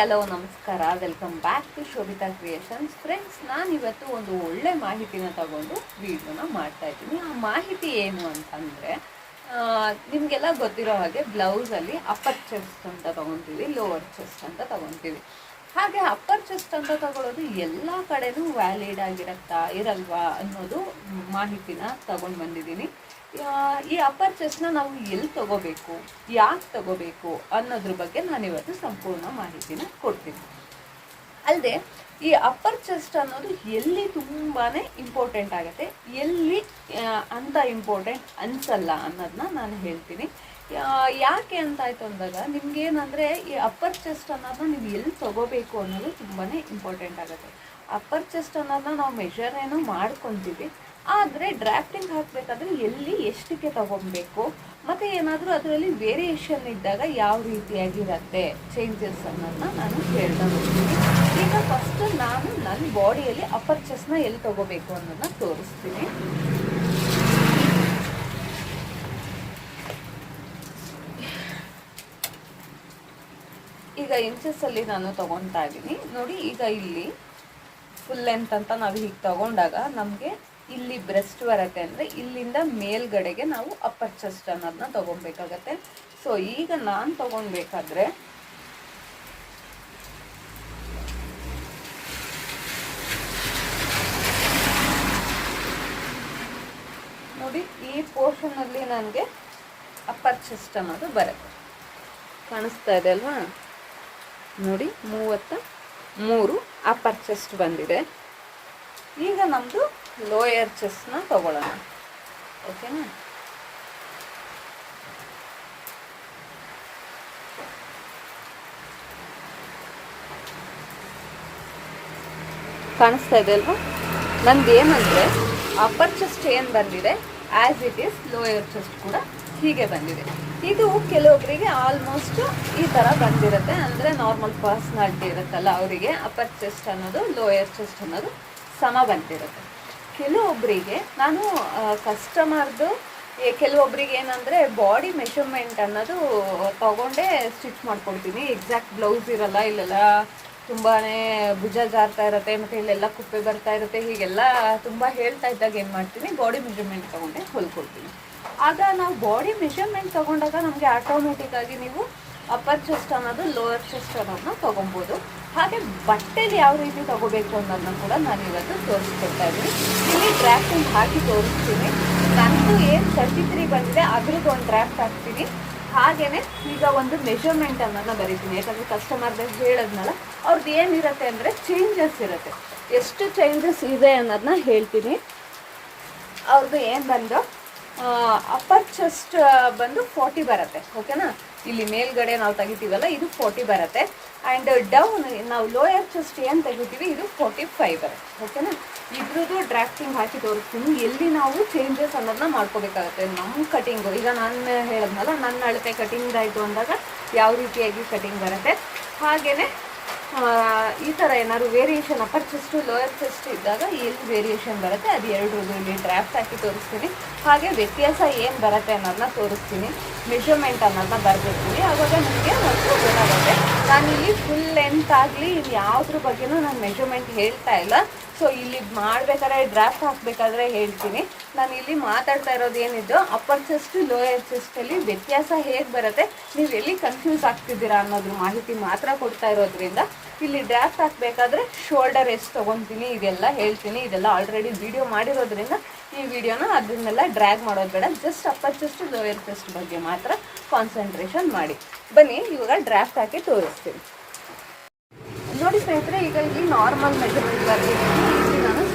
Hello, ನಮಸ್ಕಾರ. Welcome back to Shobhita creations friends ನಾನು ಇವತ್ತು ಒಂದು ಒಳ್ಳೆ ಮಾಹಿತಿನ ತಗೊಂಡು ವಿಡಿಯೋನ ಮಾಡ್ತಾ ಇದ್ದೀನಿ. ಆ ಮಾಹಿತಿ ಏನು ಅಂತಂದರೆ ನಿಮಗೆಲ್ಲ ಗೊತ್ತಿರೋ ಹಾಗೆ ಬ್ಲೌಸಲ್ಲಿ ಅಪ್ಪರ್ ಚೆಸ್ಟ್ ಅಂತ ತಗೊತೀವಿ ಲೋವರ್ ಚೆಸ್ಟ್ ಅಂತ ತಗೊತೀವಿ. ಹಾಗೆ ಅಪ್ಪರ್ ಚೆಸ್ಟ್ ಅಂತ ತಗೊಳ್ಳೋದು ಎಲ್ಲ ಕಡೆನೂ ವ್ಯಾಲಿಡ್ ಆಗಿರತ್ತಾ, ಇರಲ್ವಾ ಅನ್ನೋದು ಮಾಹಿತಿನ ತಗೊಂಡು ಬಂದಿದ್ದೀನಿ. ಈ ಅಪ್ಪರ್ ಚೆಸ್ಟ್ನ ನಾವು ಎಲ್ಲಿ ತಗೋಬೇಕು, ಯಾಕೆ ತಗೋಬೇಕು ಅನ್ನೋದ್ರ ಬಗ್ಗೆ ನಾನು ಇವತ್ತು ಸಂಪೂರ್ಣ ಮಾಹಿತಿನ ಕೊಡ್ತೀನಿ. ಅಲ್ಲದೆ ಈ ಅಪ್ಪರ್ ಚೆಸ್ಟ್ ಅನ್ನೋದು ಎಲ್ಲಿ ತುಂಬಾ ಇಂಪಾರ್ಟೆಂಟ್ ಆಗುತ್ತೆ, ಎಲ್ಲಿ ಅಂತ ಇಂಪಾರ್ಟೆಂಟ್ ಅನ್ಸಲ್ಲ ಅನ್ನೋದನ್ನ ನಾನು ಹೇಳ್ತೀನಿ. ಯಾಕೆ ಅಂತ ಆಯ್ತು ಅಂದಾಗ, ನಿಮ್ಗೇನಂದರೆ ಈ ಅಪ್ಪರ್ ಚೆಸ್ಟ್ ಅನ್ನೋದನ್ನ ನೀವು ಎಲ್ಲಿ ತಗೋಬೇಕು ಅನ್ನೋದು ತುಂಬಾ ಇಂಪಾರ್ಟೆಂಟ್ ಆಗುತ್ತೆ. ಅಪ್ಪರ್ ಚೆಸ್ಟ್ ಅನ್ನೋದನ್ನ ನಾವು ಮೆಷರ್ ಏನು ಮಾಡ್ಕೊತೀವಿ ಆದರೆ ಡ್ರಾಫ್ಟಿಂಗ್ ಹಾಕಬೇಕಾದ್ರೆ ಎಲ್ಲಿ ಎಷ್ಟಕ್ಕೆ ತಗೊಬೇಕು ಮತ್ತು ಏನಾದರೂ ಅದರಲ್ಲಿ ವೇರಿಯೇಷನ್ ಇದ್ದಾಗ ಯಾವ ರೀತಿಯಾಗಿರತ್ತೆ? ಚೇಂಜಸ್ ಅನ್ನೋದನ್ನ ನಾನು ಹೇಳ್ತಾ ಹೋಗ್ತೀನಿ. ಈಗ ಫಸ್ಟ್ ನಾನು ನನ್ನ ಬಾಡಿಯಲ್ಲಿ ಅಪ್ಪರ್ ಚೆಸ್ಟ್ನ ಎಲ್ಲಿ ತಗೋಬೇಕು ಅನ್ನೋದನ್ನ ತೋರಿಸ್ತೀನಿ. ಈಗ ಇಂಚಸ್ಸಲ್ಲಿ ನಾನು ತಗೊತಾ ಇದ್ದೀನಿ. ನೋಡಿ, ಈಗ ಇಲ್ಲಿ ಫುಲ್ ಲೆಂತ್ ಅಂತ ನಾವು ಹೀಗೆ ತಗೊಂಡಾಗ ನಮಗೆ ಇಲ್ಲಿ ಬ್ರೆಸ್ಟ್ ಬರುತ್ತೆ ಅಂದರೆ ಇಲ್ಲಿಂದ ಮೇಲ್ಗಡೆಗೆ ನಾವು ಅಪ್ಪರ್ ಚೆಸ್ಟ್ ಅನ್ನೋದನ್ನ ತೊಗೊಬೇಕಾಗತ್ತೆ. ಸೊ ಈಗ ನಾನು ತೊಗೊಬೇಕಾದ್ರೆ ನೋಡಿ, ಈ ಪೋರ್ಷನಲ್ಲಿ ನನಗೆ ಅಪ್ಪರ್ ಚೆಸ್ಟ್ ಅನ್ನೋದು ಬರುತ್ತೆ. ಕಾಣಿಸ್ತಾ ಇದೆ ಅಲ್ವಾ? ನೋಡಿ, ಮೂವತ್ತ ಮೂರು ಅಪ್ಪರ್ ಚೆಸ್ಟ್ ಬಂದಿದೆ. ಈಗ ನಮ್ಮದು ಲೋಯರ್ ಚೆಸ್ಟ್ನ ತಗೊಳ್ಳೋಣ. ಓಕೆನಾ? ಕಾಣಿಸ್ತಾ ಇದೆ ಅಲ್ವಾ? ನಂದು ಏನಂದರೆ ಅಪ್ಪರ್ ಚೆಸ್ಟ್ ಏನು ಬಂದಿದೆ? As it is lower chest ಕೂಡ ಹೀಗೆ ಬಂದಿದೆ. ಇದು ಕೆಲವೊಬ್ಬರಿಗೆ ಆಲ್ಮೋಸ್ಟ್ ಈ ಥರ ಬಂದಿರುತ್ತೆ. ಅಂದರೆ ನಾರ್ಮಲ್ ಪರ್ಸ್ನಾಲ್ಟಿ ಇರುತ್ತಲ್ಲ, ಅವರಿಗೆ ಅಪ್ಪರ್ ಚೆಸ್ಟ್ ಅನ್ನೋದು ಲೋಯರ್ ಚೆಸ್ಟ್ ಅನ್ನೋದು ಸಮ ಬಂದಿರುತ್ತೆ. ಕೆಲವೊಬ್ಬರಿಗೆ ನಾನು ಕಸ್ಟಮರ್ದು ಕೆಲವೊಬ್ಬರಿಗೆ ಏನಂದರೆ ಬಾಡಿ ಮೆಷರ್ಮೆಂಟ್ ಅನ್ನೋದು ತಗೊಂಡೇ ಸ್ಟಿಚ್ ಮಾಡ್ಕೊಡ್ತೀನಿ. ಎಕ್ಸಾಕ್ಟ್ ಬ್ಲೌಸ್ ಇರಲ್ಲ, ಇಲ್ಲೆಲ್ಲ ತುಂಬಾ ಭುಜ ಜಾರ್ತಾ ಇರುತ್ತೆ, ಮತ್ತು ಇಲ್ಲೆಲ್ಲ ಕುಪ್ಪೆ ಬರ್ತಾ ಇರುತ್ತೆ, ಹೀಗೆಲ್ಲ ತುಂಬ ಹೇಳ್ತಾ ಇದ್ದಾಗ ಏನು ಮಾಡ್ತೀನಿ ಬಾಡಿ ಮೆಷರ್ಮೆಂಟ್ ತೊಗೊಂಡೆ ಹೊಲ್ಕೊಡ್ತೀನಿ. ಆಗ ನಾವು ಬಾಡಿ ಮೆಷರ್ಮೆಂಟ್ ತೊಗೊಂಡಾಗ ನಮಗೆ ಆಟೋಮೆಟಿಕ್ಕಾಗಿ ನೀವು ಅಪ್ಪರ್ ಚೆಸ್ಟ್ ಅನ್ನೋದು ಲೋವರ್ ಚೆಸ್ಟ್ ಅನ್ನೋದನ್ನ ತೊಗೊಬೋದು. ಹಾಗೆ ಬಟ್ಟೆಲಿ ಯಾವ ರೀತಿ ತಗೋಬೇಕು ಅನ್ನೋದನ್ನ ಕೂಡ ನಾನು ಇವತ್ತು ತೋರಿಸ್ಕೊಡ್ತಾ ಇದ್ದೀನಿ. ಇಲ್ಲಿ ಡ್ರಾಫ್ಟಿಂಗ್ ಹಾಕಿ ತೋರಿಸ್ತೀನಿ. ನಂದು ಏನು ತರ್ಟಿ ತ್ರೀ ಬಂದಿದೆ, ಅದ್ರದ್ದು ಒಂದು ಡ್ರಾಫ್ಟ್ ಹಾಕ್ತೀನಿ. ಹಾಗೇನೆ ಈಗ ಒಂದು ಮೆಷರ್ಮೆಂಟ್ ಅನ್ನೋದನ್ನ ಬರೀತೀನಿ. ಯಾಕಂದರೆ ಕಸ್ಟಮರ್ಗೆ ಹೇಳಿದ್ನಲ್ಲ ಅವ್ರದ್ದು ಏನಿರುತ್ತೆ ಅಂದರೆ ಚೇಂಜಸ್ ಇರುತ್ತೆ. ಎಷ್ಟು ಚೇಂಜಸ್ ಇದೆ ಅನ್ನೋದನ್ನ ಹೇಳ್ತೀನಿ. ಅವ್ರದ್ದು ಏನು ಬಂದು ಅಪ್ಪರ್ ಚೆಸ್ಟ್ ಬಂದು ಫೋರ್ಟಿ ಬರುತ್ತೆ ಓಕೆನಾ ಇಲ್ಲಿ ಮೇಲ್ಗಡೆ ನಾವು ತೆಗಿತೀವಲ್ಲ, ಇದು ಫೋರ್ಟಿ ಬರುತ್ತೆ. ಆ್ಯಂಡ್ ಡೌನ್ ನಾವು ಲೋಯರ್ ಚೆಸ್ಟ್ ಏನು ತೆಗಿತೀವಿ, ಇದು ಫೋರ್ಟಿ ಫೈವ್ ಬರುತ್ತೆ ಓಕೆನಾ ಇದ್ರದ್ದು ಡ್ರಾಫ್ಟಿಂಗ್ ಹಾಕಿ ತೋರಿಸ್ತೀನಿ. ಎಲ್ಲಿ ನಾವು ಚೇಂಜಸ್ ಅನ್ನೋದನ್ನ ಮಾಡ್ಕೋಬೇಕಾಗುತ್ತೆ. ನಮ್ಮ ಕಟಿಂಗು ಈಗ ನಾನು ಹೇಳಿದ್ನಲ್ಲ, ನನ್ನ ಅಳತೆ ಕಟಿಂಗ್ ಆಯಿತು ಅಂದಾಗ ಯಾವ ರೀತಿಯಾಗಿ ಕಟಿಂಗ್ ಬರುತ್ತೆ? ಹಾಗೆಯೇ ಈ ಥರ ಏನಾದ್ರು variation upper chest lower chest ಇದ್ದಾಗ ಎಲ್ಲಿ ವೇರಿಯೇಷನ್ ಬರುತ್ತೆ, ಅದು ಎರಡರದ್ದು ಇಲ್ಲಿ ಡ್ರಾಫ್ಟ್ ಹಾಕಿ ತೋರಿಸ್ತೀನಿ. ಹಾಗೆ ವ್ಯತ್ಯಾಸ ಏನು ಬರುತ್ತೆ ಅನ್ನೋದನ್ನ ತೋರಿಸ್ತೀನಿ. ಮೆಷರ್ಮೆಂಟ್ ಅನ್ನೋದನ್ನ ಬರೆದಿರ್ತೀನಿ. ಆವಾಗ ನಿಮಗೆ ಒಂದು ಗೊತ್ತಾಗುತ್ತೆ ನಾನಿಲ್ಲಿ ಫುಲ್ ಲೆಂತ್ ಆಗಲಿ ಇದು ಯಾವುದ್ರ ಬಗ್ಗೆನೂ ನಾನು ಮೆಷರ್ಮೆಂಟ್ ಹೇಳ್ತಾ ಇಲ್ಲ. ಸೊ ಇಲ್ಲಿ ಮಾಡ್ಬೇಕಾದ್ರೆ ಡ್ರಾಫ್ಟ್ ಹಾಕಬೇಕಾದ್ರೆ ಹೇಳ್ತೀನಿ. ನಾನು ಇಲ್ಲಿ ಮಾತಾಡ್ತಾ ಇರೋದು ಏನಿದ್ದು ಅಪ್ಪರ್ ಚೆಸ್ಟ್ ಲೋಯರ್ ಚೆಸ್ಟಲ್ಲಿ ವ್ಯತ್ಯಾಸ ಹೇಗೆ ಬರುತ್ತೆ? ನೀವು ಎಲ್ಲಿ ಕನ್ಫ್ಯೂಸ್ ಆಗ್ತಿದ್ದೀರಾ ಅನ್ನೋದ್ರ ಮಾಹಿತಿ ಮಾತ್ರ ಕೊಡ್ತಾ ಇರೋದ್ರಿಂದ ಇಲ್ಲಿ ಡ್ರಾಫ್ಟ್ ಹಾಕಬೇಕಾದ್ರೆ ಶೋಲ್ಡರ್ ಎಷ್ಟು ತೊಗೊತೀನಿ, ಇದೆಲ್ಲ ಹೇಳ್ತೀನಿ. ಇದೆಲ್ಲ ಆಲ್ರೆಡಿ ವಿಡಿಯೋ ಮಾಡಿರೋದ್ರಿಂದ ಈ ವಿಡಿಯೋನ ಅದನ್ನೆಲ್ಲ ಡ್ರ್ಯಾಗ್ ಮಾಡೋದು ಬೇಡ just upper chest lower chest ಬಗ್ಗೆ ಮಾತ್ರ ಕಾನ್ಸಂಟ್ರೇಷನ್ ಮಾಡಿ. ಬನ್ನಿ, ಇವಾಗ ಡ್ರಾಫ್ಟ್ ಹಾಕಿ ತೋರಿಸ್ತೀನಿ. ನೋಡಿ ಸ್ನೇಹಿತರೆ, ಈಗ ಇಲ್ಲಿ ನಾರ್ಮಲ್ ಮೆಜರ್ಮೆಂಟ್ ಬರ್ತೀನಿ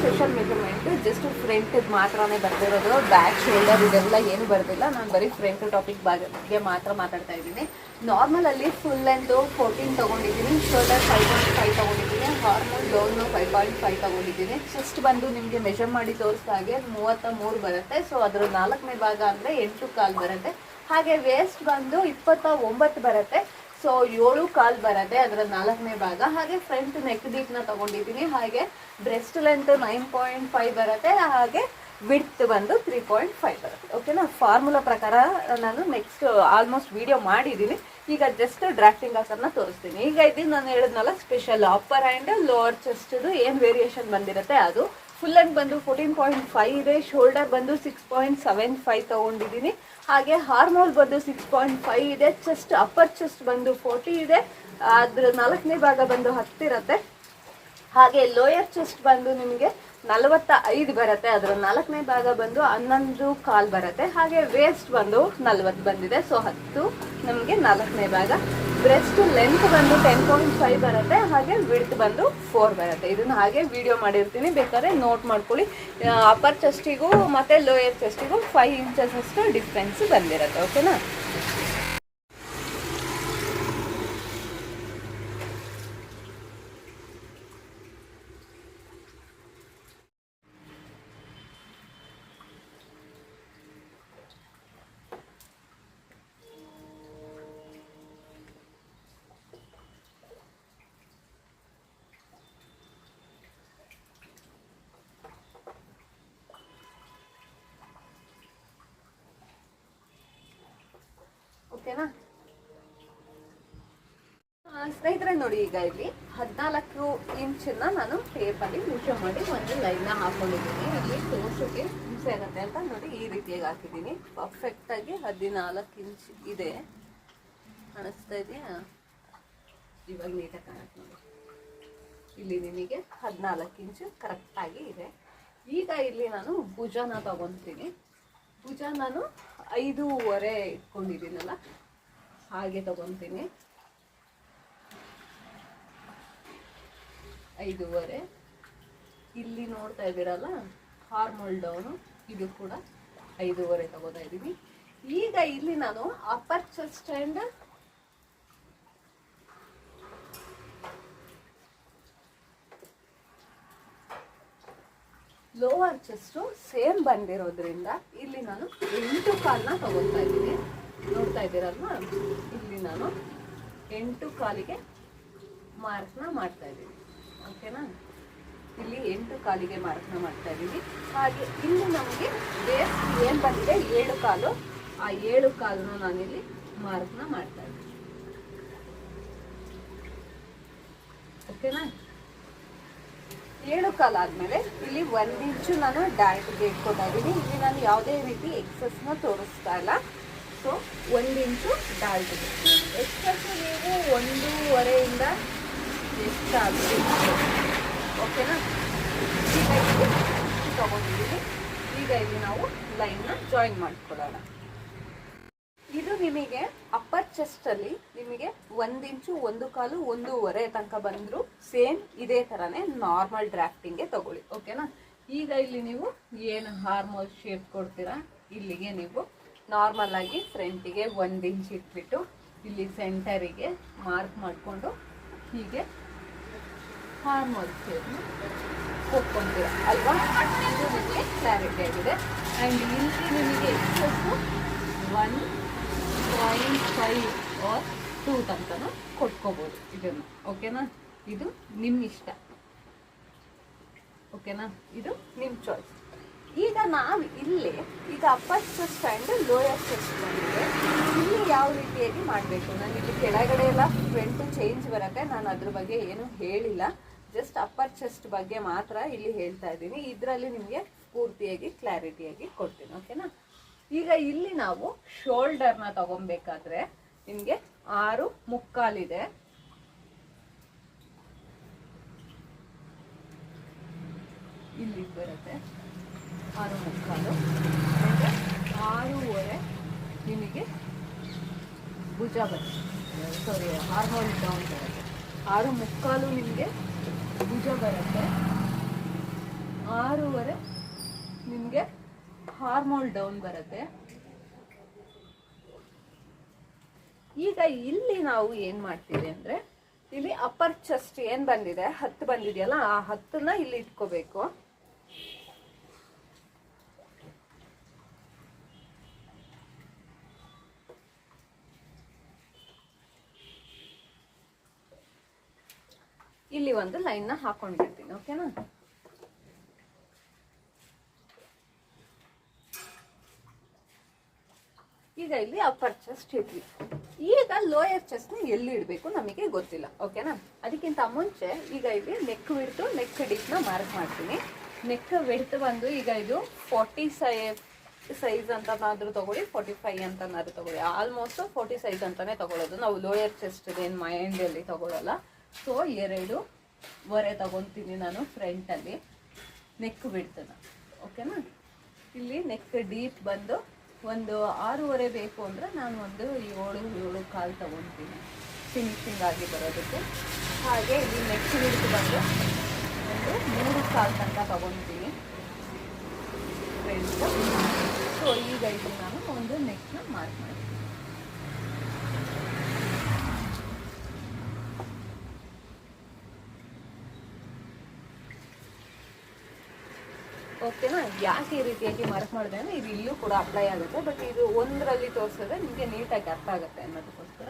ಸ್ಪೆಷಲ್ ಮೆಜರ್ಮೆಂಟ್ ಜಸ್ಟ್ ಫ್ರಂಟ್ ಮಾತ್ರನೇ ಬರ್ತಿರೋದು ಬ್ಯಾಕ್ ಶೋಲ್ಡರ್ ಇದೆಲ್ಲ ಏನು ಬರ್ದಿಲ್ಲ. ನಾನು ಬರೀ ಫ್ರಂಟ್ ಟಾಪಿಕ್ ಬಗ್ಗೆ ಮಾತ್ರ ಮಾತಾಡ್ತಾ ಇದ್ದೀನಿ. ನಾರ್ಮಲ್ ಅಲ್ಲಿ ಫುಲ್ ಲೆಂತು ಫೋರ್ಟೀನ್ ತಗೊಂಡಿದ್ದೀನಿ. ಶೋಲ್ಡರ್ ಫೈವ್ ಪಾಯಿಂಟ್ ಫೈವ್ ತಗೊಂಡಿದ್ದೀನಿ. ಹಾರ್ಮೋನ್ ಡೌನು ಫೈವ್ ಪಾಯಿಂಟ್ ಫೈವ್ ತಗೊಂಡಿದ್ದೀನಿ. ಚೆಸ್ಟ್ ಬಂದು ನಿಮಗೆ ಮೆಷರ್ ಮಾಡಿ ತೋರಿಸಿದ ಹಾಗೆ ಮೂವತ್ತ ಮೂರು ಬರುತ್ತೆ. ಸೊ ಅದರ ನಾಲ್ಕನೇ ಭಾಗ ಅಂದರೆ ಎಂಟು ಕಾಲು ಬರುತ್ತೆ. ಹಾಗೆ ವೇಸ್ಟ್ ಬಂದು ಇಪ್ಪತ್ತ ಒಂಬತ್ತು ಬರುತ್ತೆ. ಸೊ ಏಳು ಕಾಲ್ ಬರತ್ತೆ ಅದರ ನಾಲ್ಕನೇ ಭಾಗ. ಹಾಗೆ ಫ್ರಂಟ್ ನೆಕ್ ಡೀಪ್ನ ತಗೊಂಡಿದ್ದೀನಿ. ಹಾಗೆ breast length nine point five ಬರತ್ತೆ. ಹಾಗೆ ವಿಡ್ತ್ ಬಂದು ತ್ರೀ ಪಾಯಿಂಟ್ ಫೈವ್ ಬರುತ್ತೆ. ಓಕೆ ಓಕೆನಾ ಫಾರ್ಮುಲಾ ಪ್ರಕಾರ ನಾನು ನೆಕ್ಸ್ಟ್ ಆಲ್ಮೋಸ್ಟ್ ವಿಡಿಯೋ ಮಾಡಿದ್ದೀನಿ. ಈಗ ಜಸ್ಟ್ ಡ್ರಾಫ್ಟಿಂಗ್ ಹಾಕೋದನ್ನ ತೋರಿಸ್ತೀನಿ. ಈಗ ಇದು ನಾನು ಹೇಳಿದ್ನಲ್ಲ ಸ್ಪೆಷಲ್ ಅಪ್ಪರ್ ಆ್ಯಂಡ್ ಲೋವರ್ ಚೆಸ್ಟ್ದು ಏನು ವೇರಿಯೇಷನ್ ಬಂದಿರುತ್ತೆ ಅದು? ಫುಲ್ ಅಂಡ್ ಬಂದು ಫೋರ್ಟೀನ್ ಪಾಯಿಂಟ್ ಫೈವ್ ಇದೆ. ಶೋಲ್ಡರ್ ಬಂದು ಸಿಕ್ಸ್ ಪಾಯಿಂಟ್ ಸೆವೆನ್ ಫೈವ್ ತೊಗೊಂಡಿದ್ದೀನಿ. ಹಾಗೆ ಹಾರ್ಮೋಲ್ ಬಂದು ಸಿಕ್ಸ್ ಪಾಯಿಂಟ್ ಫೈವ್ ಇದೆ. ಚೆಸ್ಟ್ ಅಪ್ಪರ್ ಚೆಸ್ಟ್ ಬಂದು ಫೋರ್ಟಿ ಇದೆ. ಅದ್ರ ನಾಲ್ಕನೇ ಭಾಗ ಬಂದು ಹತ್ತಿರತ್ತೆ ಹಾಗೆ ಲೋಯರ್ ಚೆಸ್ಟ್ ಬಂದು ನಿಮಗೆ ನಲವತ್ತ ಐದು ಬರುತ್ತೆ. ಅದರ ನಾಲ್ಕನೇ ಭಾಗ ಬಂದು ಹನ್ನೊಂದು ಕಾಲ್ ಬರುತ್ತೆ. ಹಾಗೆ ವೇಸ್ಟ್ ಬಂದು ನಲ್ವತ್ತು ಬಂದಿದೆ. ಸೊ ಹತ್ತು ನಮಗೆ ನಾಲ್ಕನೇ ಭಾಗ. ಬ್ರೆಸ್ಟ್ ಲೆಂತ್ ಬಂದು ಟೆನ್ ಪಾಯಿಂಟ್ ಫೈವ್ ಬರುತ್ತೆ. ಹಾಗೆ ವಿಡ್ತ್ ಬಂದು ಫೋರ್ ಬರುತ್ತೆ. ಇದನ್ನು ಹಾಗೆ ವಿಡಿಯೋ ಮಾಡಿರ್ತೀನಿ. ಬೇಕಾದ್ರೆ ನೋಟ್ ಮಾಡ್ಕೊಳ್ಳಿ. ಅಪ್ಪರ್ ಚೆಸ್ಟಿಗೂ ಮತ್ತು ಲೋಯರ್ ಚೆಸ್ಟಿಗೂ ಫೈವ್ ಇಂಚಸ್ ಅಷ್ಟು ಡಿಫ್ರೆನ್ಸ್ ಬಂದಿರುತ್ತೆ. ಓಕೆನಾ ಓಕೆನಾ ಸ್ನೇಹಿತರೆ ನೋಡಿ ಈಗ ಇಲ್ಲಿ ಹದಿನಾಲ್ಕು ಇಂಚನ್ನ ನಾನು ಟೇಪಲ್ಲಿ ಮುಚ್ಚ ಮಾಡಿ ಒಂದು ಲೈನ್ನ ಹಾಕೊಂಡಿದ್ದೀನಿ. ಇಲ್ಲಿ ತೋರ್ಸೋಕೆ ಹಿಂಸೆ ಆಗುತ್ತೆ ಅಂತ ನೋಡಿ ಈ ರೀತಿಯಾಗಿ ಹಾಕಿದ್ದೀನಿ. ಪರ್ಫೆಕ್ಟಾಗಿ ಹದಿನಾಲ್ಕು ಇಂಚ್ ಇದೆ. ಕಾಣಿಸ್ತಾ ಇದೆಯಾ? ಇವಾಗ ನೀಟಾಗಿ ಕಾಣುತ್ತೆ ನೋಡಿ. ಇಲ್ಲಿ ನಿಮಗೆ ಹದಿನಾಲ್ಕು ಇಂಚು ಕರೆಕ್ಟಾಗಿ ಇದೆ. ಈಗ ಇಲ್ಲಿ ನಾನು ಭುಜನ ತಗೊತೀನಿ. ಭುಜ ನಾನು ಐದೂವರೆ ಇಟ್ಕೊಂಡಿದ್ದೀನಲ್ಲ, ಹಾಗೆ ತಗೊತೀನಿ ಐದೂವರೆ. ಇಲ್ಲಿ ನೋಡ್ತಾ ಇದ್ದೀರಲ್ಲ ಹಾರ್ಮಲ್ ಡೌನು ಇದು ಕೂಡ ಐದೂವರೆ ತಗೋತಾ ಇದ್ದೀನಿ. ಈಗ ಇಲ್ಲಿ ನಾನು upper chest lower chest same ಬಂದಿರೋದ್ರಿಂದ ಇಲ್ಲಿ ನಾನು ಎಂಟು ಕಾಲನ್ನ ತಗೋತಾ ಇದ್ದೀನಿ. ನೋಡ್ತಾ ಇದ್ದೀರಲ್ವಾ? ಇಲ್ಲಿ ನಾನು ಎಂಟು ಕಾಲಿಗೆ ಮಾರ್ಕ್ನ ಮಾಡ್ತಾ ಇದ್ದೀನಿ. ಓಕೆನಾ? ಇಲ್ಲಿ ಎಂಟು ಕಾಲಿಗೆ ಮಾರ್ಕ್ನ ಮಾಡ್ತಾ ಇದ್ದೀನಿ. ಹಾಗೆ ಇಲ್ಲಿ ನಮಗೆ ಬೇಸ್ ಏನು ಬಂದಿದೆ? ಏಳು ಕಾಲು. ಆ ಏಳು ಕಾಲನ್ನು ನಾನಿಲ್ಲಿ ಮಾರ್ಕ್ನ ಮಾಡ್ತಾ ಇದ್ದೀನಿ. ಓಕೆನಾ? ಏಳು ಕಾಲ ಆದಮೇಲೆ ಇಲ್ಲಿ ಒಂದು ಇಂಚು ನಾನು ಡಾರ್ಟ್ಗೆ ಇಟ್ಕೊತಾ ಇದ್ದೀನಿ. ಇಲ್ಲಿ ನಾನು ಯಾವುದೇ ರೀತಿ ಎಕ್ಸಸ್ನ ತೋರಿಸ್ತಾ ಇಲ್ಲ. ಸೊ ಒಂದು ಇಂಚು ಡಾರ್ಟ್ಗೆ ಎಕ್ಸಸ್ ನೀವು ಒಂದೂವರೆಯಿಂದ ಎಷ್ಟಾಗುತ್ತೆ ಓಕೆನಾ? ಈಗ ಇಲ್ಲಿ ತಗೊಂಡಿದ್ದೀನಿ. ಈಗ ಇಲ್ಲಿ ನಾವು ಲೈನ್ನ ಜಾಯಿನ್ ಮಾಡ್ಕೊಳ್ಳೋಣ. ಇದು ನಿಮಗೆ ಅಪ್ಪರ್ ಚೆಸ್ಟ್ ಅಲ್ಲಿ ನಿಮಗೆ ಒಂದ್ ಇಂಚು, ಒಂದು ಕಾಲು, ಒಂದೂವರೆ ತನಕ ಬಂದ್ರು ಸೇಮ್ ಇದೇ ತರನೇ ನಾರ್ಮಲ್ ಡ್ರಾಫ್ಟಿಂಗ್ ತಗೊಳ್ಳಿ ಓಕೆನಾ ಈಗ ಇಲ್ಲಿ ನೀವು ಏನು ಹಾರ್ಮೋಲ್ ಶೇಪ್ ಕೊಡ್ತೀರಾ? ಇಲ್ಲಿಗೆ ನೀವು ನಾರ್ಮಲ್ ಆಗಿ ಫ್ರಂಟಿಗೆ ಒಂದ್ ಇಂಚ್ ಇಟ್ಬಿಟ್ಟು ಇಲ್ಲಿ ಸೆಂಟರಿಗೆ ಮಾರ್ಕ್ ಮಾಡಿಕೊಂಡು ಹೀಗೆ ಹಾರ್ಮೋಲ್ ಶೇಪ್ ಕೊಟ್ಕೊಂತೀರ ಅಲ್ವಾ? ಇದು ನಿಮಗೆ ಕ್ಲಾರಿಟಿ ಆಗಿದೆ. ಆ್ಯಂಡ್ ಇಲ್ಲಿ ನಿಮಗೆ ಎಷ್ಟು? One point five or two ತನಕನೂ ಕೊಟ್ಕೋಬೋದು. ಇದನ್ನು. ಓಕೆನಾ ಇದು ನಿಮ್ಮ ಇಷ್ಟ. ಓಕೆನಾ ಇದು ನಿಮ್ಮ ಚಾಯ್ಸ್ ಈಗ ನಾವು ಇಲ್ಲಿ, ಈಗ upper chest and lower chest ಬಂದಿದೆ. ಇಲ್ಲಿ ಯಾವ ರೀತಿಯಾಗಿ ಮಾಡಬೇಕು? ನಾನು ಇಲ್ಲಿ ಕೆಳಗಡೆ ಎಲ್ಲ ಫ್ರಂಟು ಚೇಂಜ್ ಬರೋಕ್ಕೆ ನಾನು ಅದ್ರ ಬಗ್ಗೆ ಏನು ಹೇಳಿಲ್ಲ. ಜಸ್ಟ್ ಅಪ್ಪರ್ ಚೆಸ್ಟ್ ಬಗ್ಗೆ ಮಾತ್ರ ಇಲ್ಲಿ ಹೇಳ್ತಾ ಇದ್ದೀನಿ. ಇದರಲ್ಲಿ ನಿಮಗೆ ಪೂರ್ತಿಯಾಗಿ ಕ್ಲಾರಿಟಿಯಾಗಿ ಕೊಡ್ತೀನಿ. ಓಕೆನಾ ಈಗ ಇಲ್ಲಿ ನಾವು ಶೋಲ್ಡರ್ನ ತಗೊಬೇಕಾದ್ರೆ ನಿಮಗೆ ಆರು ಮುಕ್ಕಾಲಿದೆ. ಇಲ್ಲಿ ಬರುತ್ತೆ. ಆರು ಮುಕ್ಕಾಲು. ಆರೂವರೆ ನಿಮಗೆ ಭುಜ ಬರುತ್ತೆ. ಸಾರಿ ಹಾರ್ಮೋನ್ ಡೌನ್ ಬರುತ್ತೆ. ಆರು ಮುಕ್ಕಾಲು ನಿಮಗೆ ಭುಜ ಬರುತ್ತೆ. ಆರೂವರೆ ನಿಮಗೆ ಹಾರ್ಮೋಲ್ ಡೌನ್ ಬರುತ್ತೆ. ಈಗ ಇಲ್ಲಿ ನಾವು ಏನ್ ಮಾಡ್ತೀವಿ ಅಂದ್ರೆ, ಇಲ್ಲಿ ಅಪ್ಪರ್ ಚೆಸ್ಟ್ ಏನ್ ಬಂದಿದೆ? ಹತ್ತು ಬಂದಿದೆಯಲ್ಲ, ಆ ಹತ್ತನ್ನ ಇಲ್ಲಿ ಇಟ್ಕೋಬೇಕು. ಇಲ್ಲಿ ಒಂದು ಲೈನ್ನ ಹಾಕೊಂಡಿರ್ತೀನಿ ಓಕೆನಾ ಈಗ ಇಲ್ಲಿ ಅಪ್ಪರ್ ಚೆಸ್ಟ್ ಇದ್ವಿ ಈಗ ಲೋಯರ್ ಚೆಸ್ಟ್ನ ಎಲ್ಲಿ ಇಡಬೇಕು ನಮಗೆ ಗೊತ್ತಿಲ್ಲ ಓಕೆನಾ ಅದಕ್ಕಿಂತ ಮುಂಚೆ ಈಗ ಇಲ್ಲಿ ನೆಕ್ ಬಿಡ್ತು ನೆಕ್ ಡಿಪ್ನ ಮಾರ್ಕ್ ಮಾಡ್ತೀನಿ. ನೆಕ್ ವಿಡ್ತ್ ಬಂದು ಈಗ ಇದು ಫಾರ್ಟಿ ಸೈ ಸೈಜ್ ಅಂತನಾದ್ರೂ ತಗೊಳ್ಳಿ ಫೋರ್ಟಿ ಫೈವ್ ಅಂತನಾದ್ರೂ ತಗೊಳ್ಳಿ. ಆಲ್ಮೋಸ್ಟ್ ಫೋರ್ಟಿ ಸೈಜ್ ಅಂತಾನೆ ತಗೊಳ್ಳೋದು. ನಾವು ಲೋಯರ್ ಚೆಸ್ಟ್ ಏನು ಮೈಂಡಲ್ಲಿ ತಗೊಳ್ಳಲ್ಲ ಸೊ ಎರಡು ವರೆ ತಗೊತೀನಿ ನಾನು ಫ್ರಂಟಲ್ಲಿ ನೆಕ್ ಬಿಡ್ತನ ಓಕೆನಾ ಇಲ್ಲಿ ನೆಕ್ ಡೀಪ್ ಬಂದು ಒಂದು ಆರೂವರೆ ಬೇಕು ಅಂದರೆ ನಾನು ಒಂದು ಏಳು ಏಳು ಕಾಲು ತೊಗೊತೀನಿ. ಫಿನಿಶಿಂಗ್ ಆಗಿ ಬರೋದಕ್ಕೆ. ಹಾಗೆ ಇಲ್ಲಿ ನೆಕ್ಸ್ಟ್ ಹಿಡಿದು ಬಂದು ಒಂದು ಮೂರು ಕಾಲು ತನಕ ತೊಗೊತೀನಿ. ಫ್ರೆಂಡ್ಸ್ ಸೊ ಈಗ ಇದು ನಾನು ಒಂದು ನೆಕ್ಸ್ಟ್ ಮಾರ್ಕ್ ಓಕೆನಾ ಯಾಕೆ ಈ ರೀತಿಯಾಗಿ ಮಾರ್ಕ್ ಮಾಡಿದೆ ಅಂದರೆ ಇದು ಇಲ್ಲೂ ಕೂಡ ಅಪ್ಲೈ ಆಗುತ್ತೆ. ಬಟ್ ಇದು ಒಂದರಲ್ಲಿ ತೋರಿಸಿದ್ರೆ ನಿಮಗೆ ನೀಟಾಗಿ ಅರ್ಥ ಆಗುತ್ತೆ ಅನ್ನೋದಕ್ಕೋಸ್ಕರ.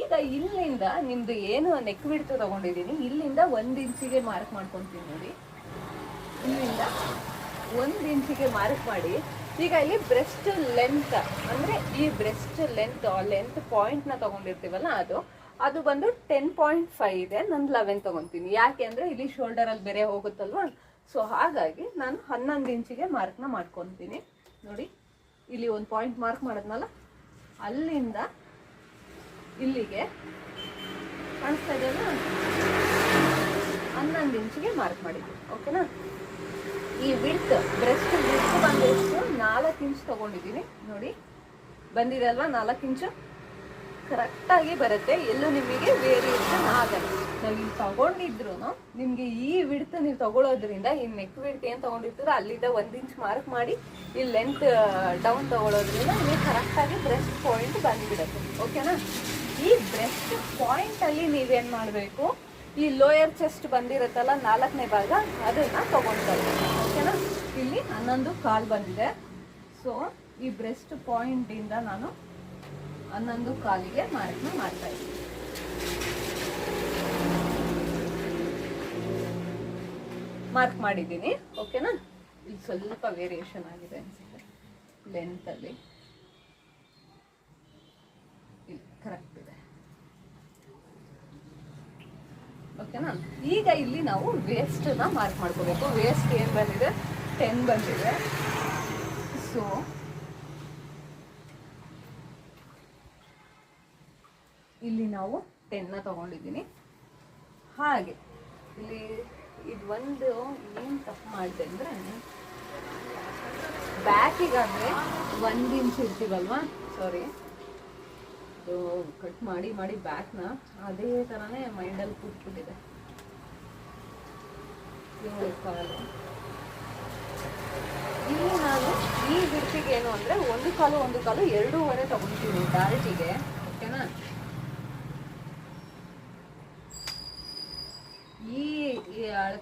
ಈಗ ಇಲ್ಲಿಂದ ನಿಮ್ದು ಏನು ನೆಕ್ ಬಿಡ್ತು ತಗೊಂಡಿದ್ದೀನಿ ಇಲ್ಲಿಂದ ಒಂದು ಇಂಚಿಗೆ ಮಾರ್ಕ್ ಮಾಡ್ಕೊತೀನಿ ನೋಡಿ. ಇಲ್ಲಿಂದ ಒಂದು ಇಂಚಿಗೆ ಮಾರ್ಕ್ ಮಾಡಿ. ಈಗ ಇಲ್ಲಿ ಬ್ರೆಸ್ಟ್ ಲೆಂತ್ ಅಂದರೆ ಈ ಬ್ರೆಸ್ಟ್ ಲೆಂತ್ ಲೆಂತ್ ಪಾಯಿಂಟ್ನ ತಗೊಂಡಿರ್ತೀವಲ್ಲ ಅದು ಅದು ಬಂದು ಟೆನ್ ಪಾಯಿಂಟ್ ಫೈವ್ ಇದೆ. ನಾನು ಲೆವೆನ್ ತಗೊತೀನಿ. ಯಾಕೆ ಅಂದರೆ ಇಲ್ಲಿ ಶೋಲ್ಡರಲ್ಲಿ ಬೇರೆ ಹೋಗುತ್ತಲ್ವಾ? ಸೊ ಹಾಗಾಗಿ ನಾನು ಹನ್ನೊಂದು ಇಂಚಿಗೆ ಮಾರ್ಕ್ನ ಮಾಡ್ಕೊತೀನಿ. ನೋಡಿ, ಇಲ್ಲಿ ಒಂದು ಪಾಯಿಂಟ್ ಮಾರ್ಕ್ ಮಾಡಿದ್ನಲ್ಲ? ಅಲ್ಲಿಂದ ಇಲ್ಲಿಗೆ ಕಾಣಿಸ್ತಾ ಇದೆಯಲ್ಲ ಹನ್ನೊಂದು ಇಂಚಿಗೆ ಮಾರ್ಕ್ ಮಾಡಿದ್ದೀನಿ ಓಕೆನಾ? ಈ ವಿಡ್ತ್ ಬ್ರೆಸ್ಟ್ ವಿಡ್ತ್ ನಾಲ್ಕು ಇಂಚ್ ತೊಗೊಂಡಿದ್ದೀನಿ. ನೋಡಿ, ಬಂದಿದೆ ಅಲ್ವಾ ನಾಲ್ಕು ಇಂಚು? ಕರೆಕ್ಟಾಗಿ ಬರುತ್ತೆ. ಎಲ್ಲೂ ನಿಮಗೆ ವೇರಿಯೇಷನ್ ಆಗಲ್ಲ ನಾವು ಇಲ್ಲಿ ತಗೊಂಡಿದ್ರು ನಿಮಗೆ ಈ ವಿಡ್ತ್ ನೀವು ತಗೊಳ್ಳೋದ್ರಿಂದ ಈ ನೆಕ್ ವಿಡ್ತ್ ಏನು ತೊಗೊಂಡಿರ್ತೀರೋ ಅಲ್ಲಿಂದ ಒಂದು ಇಂಚ್ ಮಾರ್ಕ್ ಮಾಡಿ, ಈ ಲೆಂತ್ ಡೌನ್ ತಗೊಳ್ಳೋದ್ರಿಂದ ನಿಮಗೆ ಕರೆಕ್ಟಾಗಿ ಬ್ರೆಸ್ಟ್ ಪಾಯಿಂಟ್ ಬಂದ್ಬಿಡುತ್ತೆ. ಓಕೆನಾ ಈ ಬ್ರೆಸ್ಟ್ ಪಾಯಿಂಟಲ್ಲಿ ನೀವೇನು ಮಾಡಬೇಕು? ಈ ಲೋಯರ್ ಚೆಸ್ಟ್ ಬಂದಿರತ್ತಲ್ಲ, ನಾಲ್ಕನೇ ಭಾಗ, ಅದನ್ನ ತಗೊಳ್ತಾ ಓಕೆನಾ ಇಲ್ಲಿ ಹನ್ನೊಂದು ಕಾಲ್ ಬಂದಿದೆ. ಸೊ ಈ ಬ್ರೆಸ್ಟ್ ಪಾಯಿಂಟಿಂದ ನಾನು ಹನ್ನೊಂದು ಕಾಲಿಗೆ ಮಾರಾಟ ಮಾಡ್ತಾ ಇದ್ದೀವಿ ಮಾರ್ಕ್ ಮಾಡಿದ್ದೀನಿ ಓಕೆನಾ ಇಲ್ಲಿ ಸ್ವಲ್ಪ ವೇರಿಯೇಷನ್ ಆಗಿದೆ ಅನ್ಸುತ್ತೆ. ಲೆಂತಲ್ಲಿ ಇಲ್ಲಿ ಕರೆಕ್ಟ್ ಇದೆ. ಓಕೆನಾ ಈಗ ಇಲ್ಲಿ ನಾವು ವೇಸ್ಟನ್ನ ಮಾರ್ಕ್ ಮಾಡ್ಕೋಬೇಕು. ವೇಸ್ಟ್ ಏನು ಬಂದಿದೆ? ಟೆನ್ ಬಂದಿದೆ. ಸೊ ಇಲ್ಲಿ ನಾವು ಟೆನ್ನ ತಗೊಂಡಿದ್ದೀನಿ. ಹಾಗೆ, ಇಲ್ಲಿ ಇದು ಒಂದು ಏನು ತಪ್ಪು ಮಾಡಿದೆ ಅಂದರೆ, ಬ್ಯಾಕಿಗಾದರೆ ಒಂದು ಇಂಚ್ ಇರ್ತೀವಲ್ವಾ? ಸಾರಿ ಕಟ್ ಮಾಡಿ ಮಾಡಿ ಬ್ಯಾಕ್ನ ಅದೇ ಥರನೇ ಮೈಂಡಲ್ಲಿ ಕೂತ್ಬಿಟ್ಟಿದೆ. ಇಲ್ಲಿ ನಾನು ಈ ಬಿಡ್ತಿಗೆ ಏನು ಅಂದರೆ ಒಂದು ಕಾಲು ಒಂದು ಕಾಲು ಎರಡೂವರೆ ತಗೊಳ್ತೀನಿ ಡಾರ್ಟಿಗೆ ಓಕೆನಾ ಈ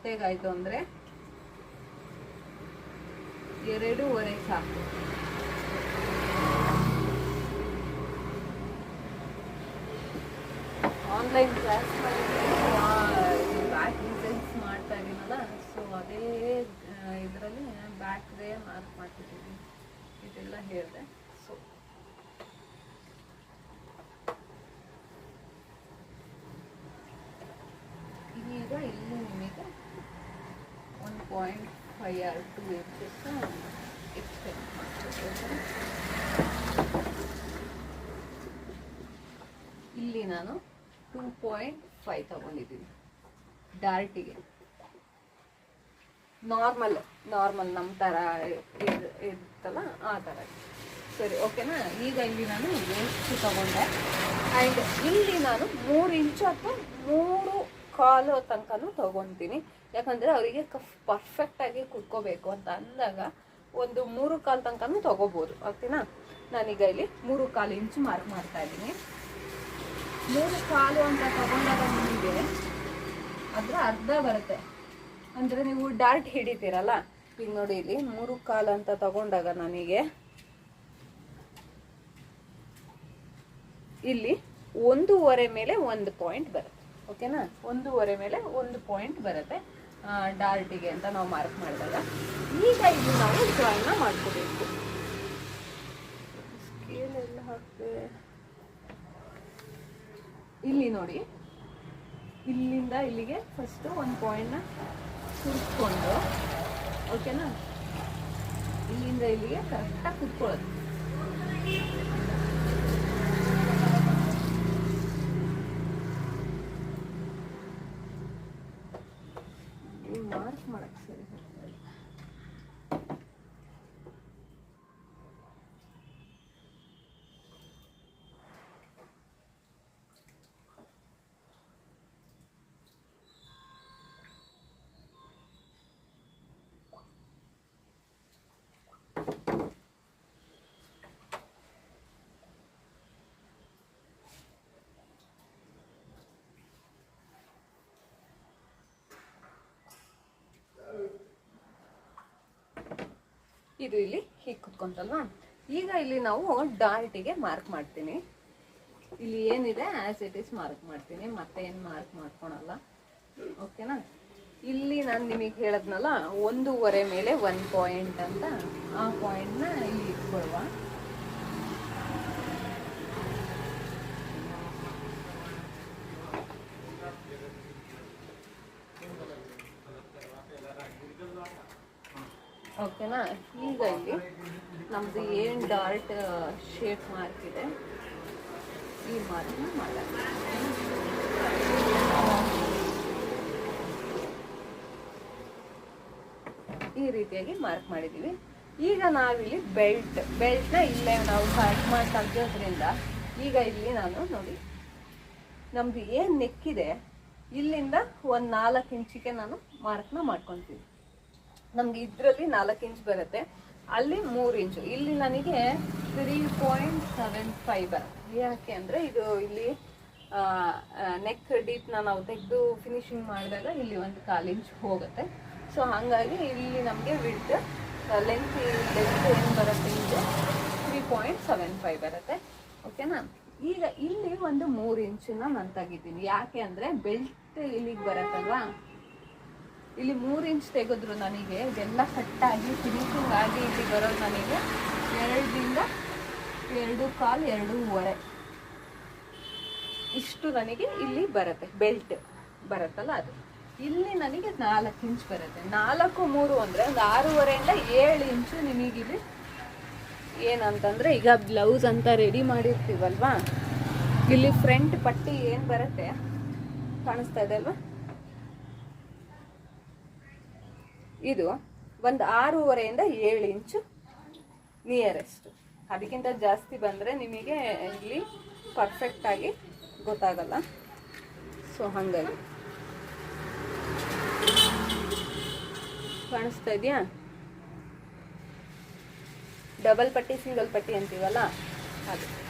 ಅಂದ್ರೆ ಅಂದರೆ? ಎರಡೂವರೆ ಸಾಕು. ಆನ್ಲೈನ್ ಕ್ಲಾಸ್ ಬ್ಯಾಕ್ ಡಿಸೈನ್ಸ್ ಮಾಡ್ತಾ ಇದ್ದೀನಲ್ಲ ಸೊ ಅದೇ ಇದರಲ್ಲಿ ಬ್ಯಾಕ್ ರೇ ಮಾರ್ಕ್ ಮಾಡ್ತಿದ್ದೀನಿ ಇದೆಲ್ಲ ಹೇಳಿದೆ ಸೊ ಈಗ ಇಲ್ಲಿ ನಿಮಗೆ one point five or two inches extend ಮಾಡ್ಬೇಕು ಇಲ್ಲಿ ನಾನು ಟೂ ಪಾಯಿಂಟ್ ಫೈವ್ ತಗೊಂಡಿದ್ದೀನಿ. ಡಾರ್ಟಿಗೆ ನಾರ್ಮಲ್ ನಾರ್ಮಲ್ ನಮ್ಮ ಥರ ಇರ್- ಇರುತ್ತಲ್ಲ, ಆ ಥರ ಸರಿ ಓಕೆನಾ ಈಗ ಇಲ್ಲಿ ನಾನು ವೇಸ್ಟ್ ತಗೊಂಡೆ. ಆ್ಯಂಡ್ ಇಲ್ಲಿ ನಾನು ಮೂರು ಇಂಚು ಅಥವಾ ಮೂರು ಕಾಲು ತನಕನೂ ತಗೊತೀನಿ. ಯಾಕಂದರೆ ಅವರಿಗೆ ಕಫ್ ಪರ್ಫೆಕ್ಟಾಗಿ ಕುತ್ಕೋಬೇಕು ಅಂತ ಅಂದಾಗ ಒಂದು ಮೂರು ಕಾಲು ತನಕನೂ ತಗೋಬೋದು. ಓಕೆನಾ? ನಾನೀಗ ಇಲ್ಲಿ ಮೂರು ಕಾಲು ಇಂಚು ಮಾರ್ಕ್ ಮಾಡ್ತಾ ಇದ್ದೀನಿ. ಮೂರು ಕಾಲು ಅಂತ ತಗೊಂಡಾಗ ನಿಮಗೆ ಅದರ ಅರ್ಧ ಬರುತ್ತೆ. ಅಂದರೆ ನೀವು ಡಾರ್ಟ್ ಹಿಡಿತೀರಲ್ಲ? ಈಗ ನೋಡಿ ಇಲ್ಲಿ ಮೂರು ಕಾಲು ಅಂತ ತಗೊಂಡಾಗ ನನಗೆ ಇಲ್ಲಿ ಒಂದೂವರೆ ಮೇಲೆ ಒಂದು ಪಾಯಿಂಟ್ ಬರುತ್ತೆ. ಓಕೆನಾ? ಒಂದೂವರೆ ಮೇಲೆ ಒಂದು ಪಾಯಿಂಟ್ ಬರುತ್ತೆ. ಡಾರ್ಟಿಗೆ ಅಂತ ನಾವು ಮಾರ್ಕ್ ಮಾಡಿದಾಗ. ಈಗ ಇದು ನಾವು ಡ್ರಾಯಿಂಗ್ನ ಮಾಡ್ಕೋಬೇಕು. ಸ್ಕೇಲ್ ಎಲ್ಲ ಹಾಕ್ತೆ ಇಲ್ಲಿ ನೋಡಿ. ಇಲ್ಲಿಂದ ಇಲ್ಲಿಗೆ ಫಸ್ಟು ಒಂದು ಪಾಯಿಂಟ್ನ ಸುರಿಸ್ಕೊಂಡು ಓಕೆನಾ? ಇಲ್ಲಿಂದ ಇಲ್ಲಿಗೆ ಕರೆಕ್ಟಾಗಿ ಕುತ್ಕೊಳ್ಳೋದು ಮಾರ್ಕ್ ಮಾಡಕ್ಕೆ ಸರಿ ಬರ್ತಾ ಇಲ್ಲ. ಇದು ಇಲ್ಲಿ ಹೀಗೆ ಕುತ್ಕೊಂತಲ್ವಾ? ಈಗ ಇಲ್ಲಿ ನಾವು ಡಾಲ್ಟಿಗೆ ಮಾರ್ಕ್ ಮಾಡ್ತೀನಿ. ಇಲ್ಲಿ ಏನಿದೆ? ಆಸ್ ಇಟ್ ಈಸ್ ಮಾರ್ಕ್ ಮಾಡ್ತೀನಿ. ಮತ್ತೆ ಏನು ಮಾರ್ಕ್ ಮಾಡ್ಕೊಳಲ್ಲ. ಓಕೆನಾ ಇಲ್ಲಿ ನಾನು ನಿಮಗೆ ಹೇಳದ್ನಲ್ಲ, ಒಂದೂವರೆ ಮೇಲೆ ಒನ್ ಪಾಯಿಂಟ್ ಅಂತ. ಆ ಪಾಯಿಂಟ್ನ ಇಲ್ಲಿ ಇಟ್ಕೊಳ್ವಾ. ಓಕೆನಾ? ಈಗ ಇಲ್ಲಿ ನಮ್ದು ಏನು ಡಾರ್ಟ್ ಶೇಪ್ ಮಾರ್ಕ್ ಇದೆ, ಈ ಮಾರ್ಕ್ನ ಮಾಡೋಣ. ಈ ರೀತಿಯಾಗಿ ಮಾರ್ಕ್ ಮಾಡಿದ್ದೀವಿ ಈಗ ನಾವಿಲ್ಲಿ ಬೆಲ್ಟ್, ಬೆಲ್ಟ್ನ ಇಲ್ಲೇ ನಾವು ಕಟ್ ಮಾಡಿ ತೆಗ್ಯೋದ್ರಿಂದ ಈಗ ಇಲ್ಲಿ ನಾನು ನೋಡಿ, ನಮ್ದು ಏನು ನೆಕ್ಕಿದೆ, ಇಲ್ಲಿಂದ ಒಂದು ನಾಲ್ಕು ಇಂಚಿಗೆ ನಾನು ಮಾರ್ಕ್ನ ಮಾಡ್ಕೊತೀನಿ ನಮ್ಗೆ ಇದರಲ್ಲಿ ನಾಲ್ಕು ಇಂಚ್ ಬರುತ್ತೆ. ಅಲ್ಲಿ ಮೂರು ಇಂಚು ಇಲ್ಲಿ ನನಗೆ ತ್ರೀ ಪಾಯಿಂಟ್ ಸೆವೆನ್ ಫೈವ್ ಬರುತ್ತೆ. ಯಾಕೆ ಅಂದರೆ ಇದು ಇಲ್ಲಿ ನೆಕ್ ಡೀಪ್ನ ನಾವು ತೆಗೆದು ಫಿನಿಶಿಂಗ್ ಮಾಡಿದಾಗ ಇಲ್ಲಿ ಒಂದು ಕಾಲು ಇಂಚ್ ಹೋಗುತ್ತೆ. ಸೊ ಹಾಗಾಗಿ ಇಲ್ಲಿ ನಮಗೆ ವಿಡ್ತ್ ಲೆಂತ್ ಲೆಂತ್ ಏನು ಬರುತ್ತೆ ಇದು? ತ್ರೀ ಪಾಯಿಂಟ್ ಸೆವೆನ್ ಫೈವ್ ಬರುತ್ತೆ. ಓಕೆನಾ ಈಗ ಇಲ್ಲಿ ಒಂದು ಮೂರು ಇಂಚನ್ನ ನಾನು ತೆಗಿತೀನಿ ಯಾಕೆ ಅಂದರೆ ಬೆಲ್ಟ್ ಇಲ್ಲಿಗೆ ಬರುತ್ತಲ್ವಾ? ಇಲ್ಲಿ ಮೂರು ಇಂಚ್ ತೆಗೆದ್ರು ನನಗೆ. ಇದೆಲ್ಲ ಕಟ್ಟಾಗಿ ಫಿನಿಶಿಂಗ್ ಆಗಿ ಇಲ್ಲಿ ಬರೋದು ನನಗೆ ಎರಡರಿಂದ ಎರಡು ಕಾಲು ಎರಡೂವರೆ. ಇಷ್ಟು ನನಗೆ ಇಲ್ಲಿ ಬರುತ್ತೆ ಬೆಲ್ಟ್ ಬರುತ್ತಲ್ಲ ಅದು. ಇಲ್ಲಿ ನನಗೆ ನಾಲ್ಕು ಇಂಚ್ ಬರುತ್ತೆ. ನಾಲ್ಕು ಮೂರು ಅಂದರೆ ಒಂದು ಆರೂವರೆಯಿಂದ ಏಳು ಇಂಚು ನಿಮಗಿಲ್ಲಿ ಏನಂತಂದರೆ ಈಗ ಬ್ಲೌಸ್ ಅಂತ ರೆಡಿ ಮಾಡಿರ್ತೀವಲ್ವಾ? ಇಲ್ಲಿ ಫ್ರಂಟ್ ಪಟ್ಟಿ ಏನು ಬರುತ್ತೆ? ಕಾಣಿಸ್ತಾ ಇದೆ ಅಲ್ವಾ? ಇದು ಒಂದು ಆರೂವರೆಯಿಂದ ಏಳು ಇಂಚು ನಿಯರೆಸ್ಟ್ ಅದಕ್ಕಿಂತ ಜಾಸ್ತಿ ಬಂದರೆ ನಿಮಗೆ ಇಲ್ಲಿ ಪರ್ಫೆಕ್ಟಾಗಿ ಗೊತ್ತಾಗಲ್ಲ. ಸೊ ಹಾಗಾಗಿ. ಕಾಣಿಸ್ತಾ ಇದೆಯಾ? ಡಬಲ್ ಪಟ್ಟಿ ಸಿಂಗಲ್ ಪಟ್ಟಿ ಅಂತೀವಲ್ಲ? ಅದು.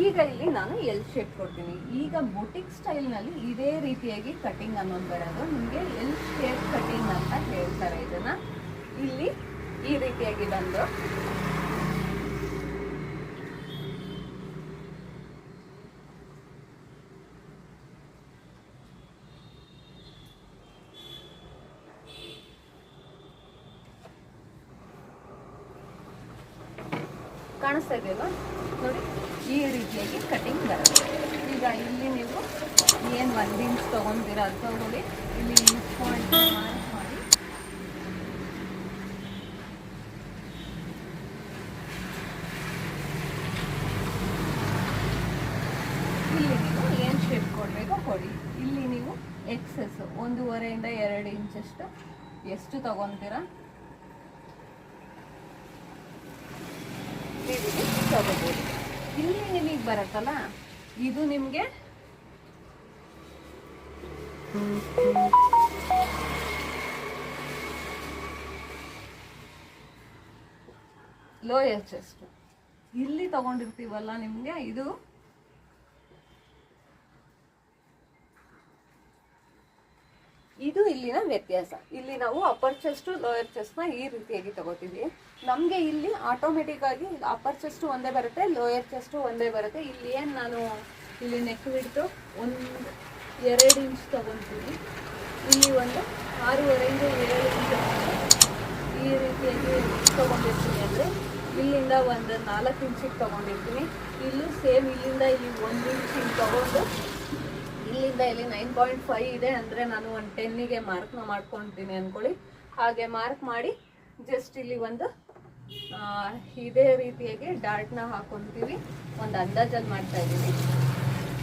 ಈಗ ಇಲ್ಲಿ ನಾನು ಎಲ್ ಶೇಪ್ ಕೊಡ್ತೀನಿ. ಈಗ ಬುಟಿಕ್ ಸ್ಟೈಲ್ನಲ್ಲಿ ಇದೇ ರೀತಿಯಾಗಿ ಕಟಿಂಗ್ ಅನ್ನೋದು ಬರೋದು. ನಿಮಗೆ ಎಲ್ ಶೇಪ್ ಕಟಿಂಗ್ ಅಂತ ಹೇಳ್ತಾರೆ ಇದನ್ನ. ಇಲ್ಲಿ ಈ ರೀತಿಯಾಗಿ ಬಂದು. ಕಾಣಿಸ್ತಾ ಇದೆಯಲ್ವಾ ಈ ಕಟಿಂಗ್ ಬರುತ್ತೆ. ಈಗ ಇಲ್ಲಿ ನೀವು ಏನು ಒಂದು ಇಂಚ್ ತೊಗೊತೀರ ಅದು ತೊಗೊಳ್ಳಿ ಇಲ್ಲಿ ಇಂಚ್ ಮಾರ್ಕ್ ಮಾಡಿ. ಇಲ್ಲಿ ನೀವು ಏನು ಶೇಪ್ ಕೊಡಬೇಕೋ ಕೊಡಿ. ಇಲ್ಲಿ ನೀವು ಎಕ್ಸಸ್ ಒಂದೂವರೆಯಿಂದ ಎರಡು ಇಂಚಷ್ಟು ಎಷ್ಟು ತಗೊತೀರಾ? ತಗೋಬೋದು. ಇಲ್ಲಿ ನಿಮಗೆ ಬರುತ್ತಲ್ಲ? ಇದು ನಿಮಗೆ? Lower chest. ಇಲ್ಲಿ ತಗೊಂಡಿರ್ತೀವಲ್ಲ ನಿಮಗೆ? ಇದು ವ್ಯತ್ಯಾಸ. ಇಲ್ಲಿ ನಾವು ಅಪ್ಪರ್ ಚೆಸ್ಟ್ ಲೋಯರ್ ಚೆಸ್ಟ್ನ ಈ ರೀತಿಯಾಗಿ ತಗೋತೀವಿ. ನಮಗೆ ಇಲ್ಲಿ ಆಟೋಮೆಟಿಕ್ ಆಗಿ ಅಪ್ಪರ್ ಚೆಸ್ಟ್ ಒಂದೇ ಬರುತ್ತೆ ಲೋಯರ್ ಚೆಸ್ಟ್ ಒಂದೇ ಬರುತ್ತೆ. ಇಲ್ಲಿ ಏನು ನಾನು ಇಲ್ಲಿ ನೆಕ್ ಬಿಟ್ಟು ಒಂದು ಎರಡು ಇಂಚ್ ತಗೊತೀನಿ. ಇಲ್ಲಿ ಒಂದು ಆರೂವರೆಯಿಂದ ಏಳು ಇಂಚ್ ಈ ರೀತಿಯಾಗಿ ತಗೊಂಡಿರ್ತೀನಿ ಅಂದರೆ ಇಲ್ಲಿಂದ ಒಂದು ನಾಲ್ಕು ಇಂಚಿಗೆ ತೊಗೊಂಡಿರ್ತೀನಿ. ಇಲ್ಲೂ ಸೇಮ್ ಇಲ್ಲಿಂದ ಇಲ್ಲಿ ಒಂದು ಇಂಚಿಗೆ ತೊಗೊಂಡು ಇಲ್ಲಿಂದ ಇಲ್ಲಿ ನೈನ್ ಪಾಯಿಂಟ್ ಫೈವ್ ಇದೆ ಅಂದರೆ ನಾನು ಒಂದು ಟೆನ್ನಿಗೆ ಮಾರ್ಕ್ನ ಮಾಡ್ಕೊತೀನಿ ಅಂದ್ಕೊಳ್ಳಿ ಹಾಗೆ ಮಾರ್ಕ್ ಮಾಡಿ ಜಸ್ಟ್ ಇಲ್ಲಿ ಒಂದು ಇದೇ ರೀತಿಯಾಗಿ ಡಾರ್ಟ್ನ ಹಾಕೊತೀವಿ. ಒಂದು ಅಂದಾಜಲ್ಲಿ ಮಾಡ್ತಾ ಇದ್ದೀನಿ.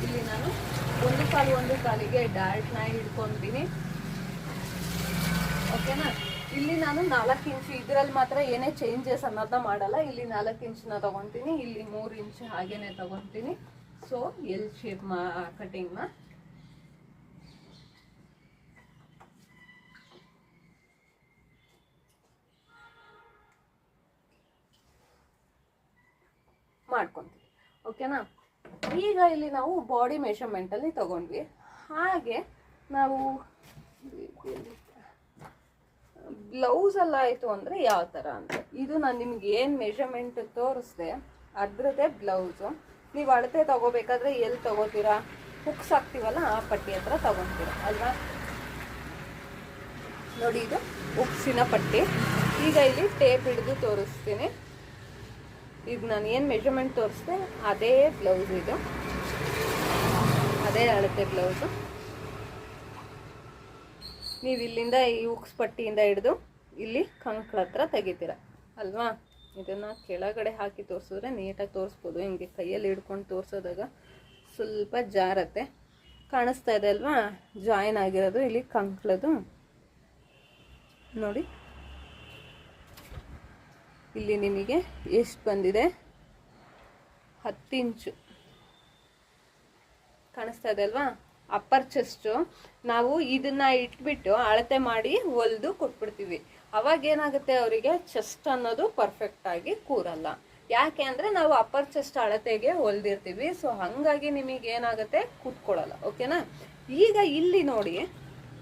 ಇಲ್ಲಿ ನಾನು ಒಂದು ಕಾಲು ಒಂದು ಕಾಲಿಗೆ ಡಾರ್ಟ್ನ ಹಿಡ್ಕೊತೀನಿ ಓಕೆನಾ ಇಲ್ಲಿ ನಾನು ನಾಲ್ಕು ಇಂಚು ಇದರಲ್ಲಿ ಮಾತ್ರ ಏನೇ ಚೇಂಜಸ್ ಅನ್ನೋದನ್ನ ಮಾಡಲ್ಲ. ಇಲ್ಲಿ ನಾಲ್ಕು ಇಂಚನ್ನ ತಗೊತೀನಿ. ಇಲ್ಲಿ ಮೂರು ಇಂಚು ಹಾಗೇನೆ ತಗೊತೀನಿ. ಸೊ ಎಲ್ ಶೇಪ್ ಮಾ ಕಟಿಂಗ್ನ ಮಾಡ್ಕೊತೀವಿ. ಓಕೆನಾ ಈಗ ಇಲ್ಲಿ ನಾವು ಬಾಡಿ ಮೆಷರ್ಮೆಂಟಲ್ಲಿ ತಗೊಂಡ್ವಿ. ಹಾಗೆ ನಾವು ಬ್ಲೌಸ್ ಎಲ್ಲ ಆಯಿತು ಅಂದರೆ ಯಾವ ಥರ ಅಂತ. ಇದು ನಾನು ನಿಮ್ಗೆ ಏನು ಮೆಷರ್ಮೆಂಟ್ ತೋರಿಸ್ದೆ, ಅದ್ರದ್ದೇ ಬ್ಲೌಸು ನೀವು ಅಳತೆ ತಗೋಬೇಕಾದ್ರೆ ಎಲ್ಲಿ ತಗೋತೀರಾ? ಹುಕ್ಸ್ ಹಾಕ್ತೀವಲ್ಲ, ಆ ಪಟ್ಟಿ ಹತ್ರ ತಗೊತೀರಾ, ಅಲ್ವಾ? ನೋಡಿ ಇದು ಹುಕ್ಸಿನ ಪಟ್ಟಿ. ಈಗ ಇಲ್ಲಿ ಟೇಪ್ ಹಿಡಿದು ತೋರಿಸ್ತೀನಿ. ಈಗ ನಾನು ಏನು ಮೆಷರ್ಮೆಂಟ್ ತೋರಿಸ್ದೆ, ಅದೇ ಬ್ಲೌಸ್ ಇದು. ಅದೇ ಅಳತೆ ಬ್ಲೌಸು ನೀವು ಇಲ್ಲಿಂದ ಈ ಉಕ್ಸ್ ಪಟ್ಟಿಯಿಂದ ಹಿಡಿದು ಇಲ್ಲಿ ಕಂಕಳ ಹತ್ರ ತೆಗಿತೀರ, ಅಲ್ವಾ? ಇದನ್ನ ಕೆಳಗಡೆ ಹಾಕಿ ತೋರಿಸಿದ್ರೆ ನೀಟಾಗಿ ತೋರಿಸ್ಬೋದು. ಹಿಂಗೆ ಕೈಯಲ್ಲಿ ಹಿಡ್ಕೊಂಡು ತೋರಿಸೋದಾಗ ಸ್ವಲ್ಪ ಜಾರತ್ತೆ. ಕಾಣಿಸ್ತಾ ಇದೆ ಅಲ್ವಾ? ಜಾಯಿನ್ ಆಗಿರೋದು ಇಲ್ಲಿ ಕಂಕ್ಳದು. ನೋಡಿ. ಇಲ್ಲಿ ನಿಮಗೆ ಎಷ್ಟು ಬಂದಿದೆ? ಹತ್ತು ಇಂಚು. ಕಾಣಿಸ್ತಾ ಇದೆ ಅಲ್ವಾ? ಅಪ್ಪರ್ ಚೆಸ್ಟು ನಾವು ಇದನ್ನ ಇಟ್ಬಿಟ್ಟು ಅಳತೆ ಮಾಡಿ ಹೊಲ್ದು ಕೊಟ್ಬಿಡ್ತೀವಿ. ಅವಾಗ ಏನಾಗುತ್ತೆ ಅವರಿಗೆ? ಚೆಸ್ಟ್ ಅನ್ನೋದು ಪರ್ಫೆಕ್ಟ್ ಆಗಿ ಕೂರಲ್ಲ. ಯಾಕೆ ಅಂದ್ರೆ ನಾವು ಅಪ್ಪರ್ ಚೆಸ್ಟ್ ಅಳತೆಗೆ ಹೊಲ್ದಿರ್ತೀವಿ. ಸೊ ಹಂಗಾಗಿ ನಿಮಗೆ ಏನಾಗುತ್ತೆ? ಕೂತ್ಕೊಳ್ಳಲ್ಲ. ಓಕೆನಾ ಈಗ ಇಲ್ಲಿ ನೋಡಿ.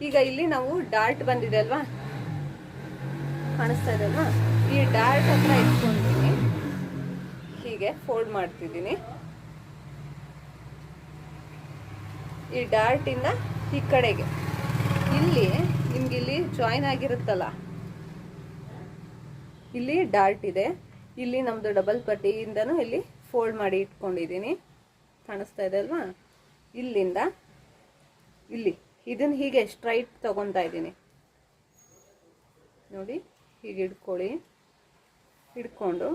ಈಗ ಇಲ್ಲಿ ನಾವು ಡಾರ್ಟ್ ಬಂದಿದೆ ಅಲ್ವಾ? ಕಾಣಿಸ್ತಾ ಇದೆ ಅಲ್ವಾ? ಈ ಡಾರ್ಟ್ ಹತ್ರ ಇಟ್ಕೊಂಡಿದ್ದೀನಿ ಹೀಗೆ ಫೋಲ್ಡ್ ಮಾಡ್ತಿದ್ದೀನಿ. ಈ ಡಾರ್ಟಿಂದ ಈ ಕಡೆಗೆ. ಇಲ್ಲಿ ನಿಮ್ಗೆ ಇಲ್ಲಿ ಜಾಯಿನ್ ಆಗಿರುತ್ತಲ್ಲ? ಇಲ್ಲಿ ಡಾರ್ಟ್ ಇದೆ. ಇಲ್ಲಿ ನಮ್ಮದು ಡಬಲ್ ಪಟ್ಟಿಯಿಂದನೂ ಇಲ್ಲಿ ಫೋಲ್ಡ್ ಮಾಡಿ ಇಟ್ಕೊಂಡಿದ್ದೀನಿ. ಕಾಣಿಸ್ತಾ ಇದೆ ಅಲ್ವಾ? ಇಲ್ಲಿಂದ ಇಲ್ಲಿ. ಇದನ್ನ ಹೀಗೆ ಸ್ಟ್ರೈಟ್ ತಗೊತಾ ಇದ್ದೀನಿ. ನೋಡಿ, ಹೀಗೆ ಹಿಡ್ಕೊಳ್ಳಿ ಹಿಡ್ಕೊಂಡು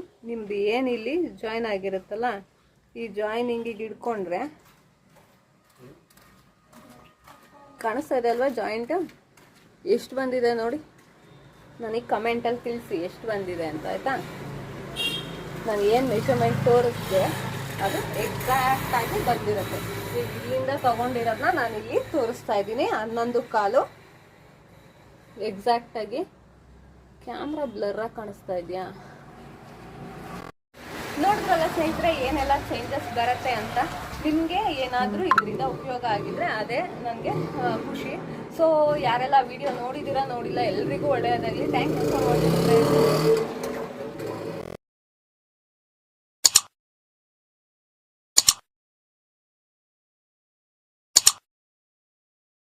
ಏನು ಇಲ್ಲಿ ಜಾಯಿನ್ ಆಗಿರುತ್ತಲ್ಲ, ಈ ಜಾಯಿನಿಂಗಿಗೆ ಹಿಡ್ಕೊಂಡ್ರೆ ಕಾಣಿಸ್ತಾ ಇದೆ ಅಲ್ವಾ ಜಾಯಿಂಟ್ ಎಷ್ಟು ಬಂದಿದೆ ನೋಡಿ. ನನಗೆ ಕಮೆಂಟಲ್ಲಿ ತಿಳಿಸಿ ಎಷ್ಟು ಬಂದಿದೆ ಅಂತ, ಆಯಿತಾ? ನಾನು ಏನು ಮೆಷರ್ಮೆಂಟ್ ತೋರಿಸ್ದೆ, ಅದು ಎಕ್ಸಾಕ್ಟಾಗಿ ಬಂದಿರುತ್ತೆ. ಇಲ್ಲಿಂದ ತೊಗೊಂಡಿರೋದನ್ನ ನಾನು ಇಲ್ಲಿ ತೋರಿಸ್ತಾ ಇದ್ದೀನಿ. ಹನ್ನೊಂದು ಕಾಲು. ಎಕ್ಸಾಕ್ಟಾಗಿ ಕ್ಯಾಮ್ರಾ ಬ್ಲರ್ರಾಗಿ ಕಾಣಿಸ್ತಾ ಇದೆಯಾ? ನೋಡಿದ್ರಲ್ಲ ಸ್ನೇಹಿತರೆ, ಏನೆಲ್ಲ ಚೇಂಜಸ್ ಬರುತ್ತೆ ಅಂತ? ನಿಮಗೆ ಏನಾದರೂ ಇದರಿಂದ ಉಪಯೋಗ ಆಗಿದ್ರೆ ಅದೇ ನನಗೆ ಖುಷಿ. ಸೊ ಯಾರೆಲ್ಲ ವಿಡಿಯೋ ನೋಡಿದ್ದೀರಾ, ನೋಡಿಲ್ಲ, ಎಲ್ರಿಗೂ ಒಳ್ಳೆಯದಾಗಲಿ. Thank you for watching